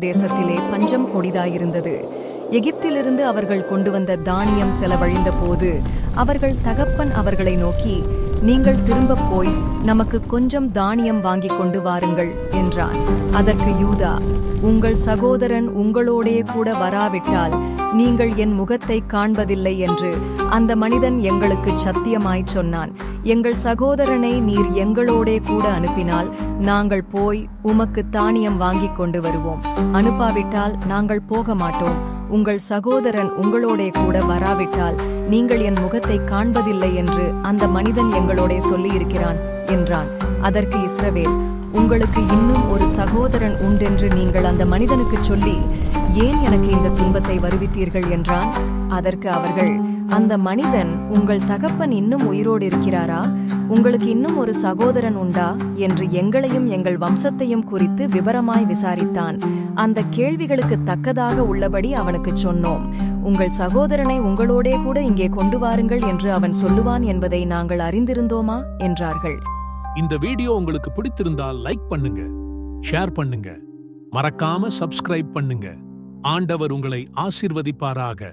தேசத்திலே பஞ்சம் கொடிதாயிருந்தது. எகிப்திலிருந்து அவர்கள் கொண்டு வந்த தானியம் செலவழிந்த போது அவர்கள் தகப்பன் அவர்களை நோக்கி நீங்கள் திரும்பப் போய் நமக்கு கொஞ்சம் தானியம் வாங்கிக் கொண்டு வாருங்கள் என்றான். அதற்கு யூதா உங்கள் சகோதரன் உங்களோடே கூட வராவிட்டால் நீங்கள் என் முகத்தை காண்பதில்லை என்று அந்த மனிதன் எங்களுக்கு சத்தியமாய் சொன்னான். எங்கள் சகோதரனை நீர் எங்களோடே கூட அனுப்பினால் நாங்கள் போய் உமக்கு தானியம் வாங்கிக் கொண்டு வருவோம். அனுப்பாவிட்டால் நாங்கள் போக மாட்டோம். உங்கள் சகோதரன் உங்களோடே கூட வராவிட்டால் நீங்கள் என் முகத்தை காண்பதில்லை என்று அந்த மனிதன் உங்களோட சொல்லியிருக்கிறான் என்றான். அதற்கு இஸ்ரவேல் உங்களுக்கு இன்னும் ஒரு சகோதரன் உண்டென்று நீங்கள் அந்த மனிதனுக்கு சொல்லி ஏன் எனக்கு இந்த துன்பத்தை வருவித்தீர்கள்? என்றான். அதற்கு அவர்கள் அந்த மனிதன் உங்கள் தகப்பன் இன்னும் உயிரோடு இருக்கிறாரா உங்களுக்கு இன்னும் ஒரு சகோதரன் உண்டா? என்று எங்களையும் எங்கள் வம்சத்தையும் குறித்து விவரமாய் விசாரித்தான். அந்த கேள்விகளுக்கு தக்கதாக உள்ளபடி அவனுக்கு சொன்னோம். உங்கள் சகோதரனை உங்களோடே கூட இங்கே கொண்டு வாருங்கள் என்று அவன் சொல்லுவான் என்பதை நாங்கள் அறிந்திருந்தோமா? என்றார்கள். இந்த வீடியோ உங்களுக்கு பிடித்திருந்தால் லைக் பண்ணுங்க ஷேர் பண்ணுங்க மறக்காம சப்ஸ்கிரைப் பண்ணுங்க. ஆண்டவர் உங்களை ஆசிர்வதிப்பாராக.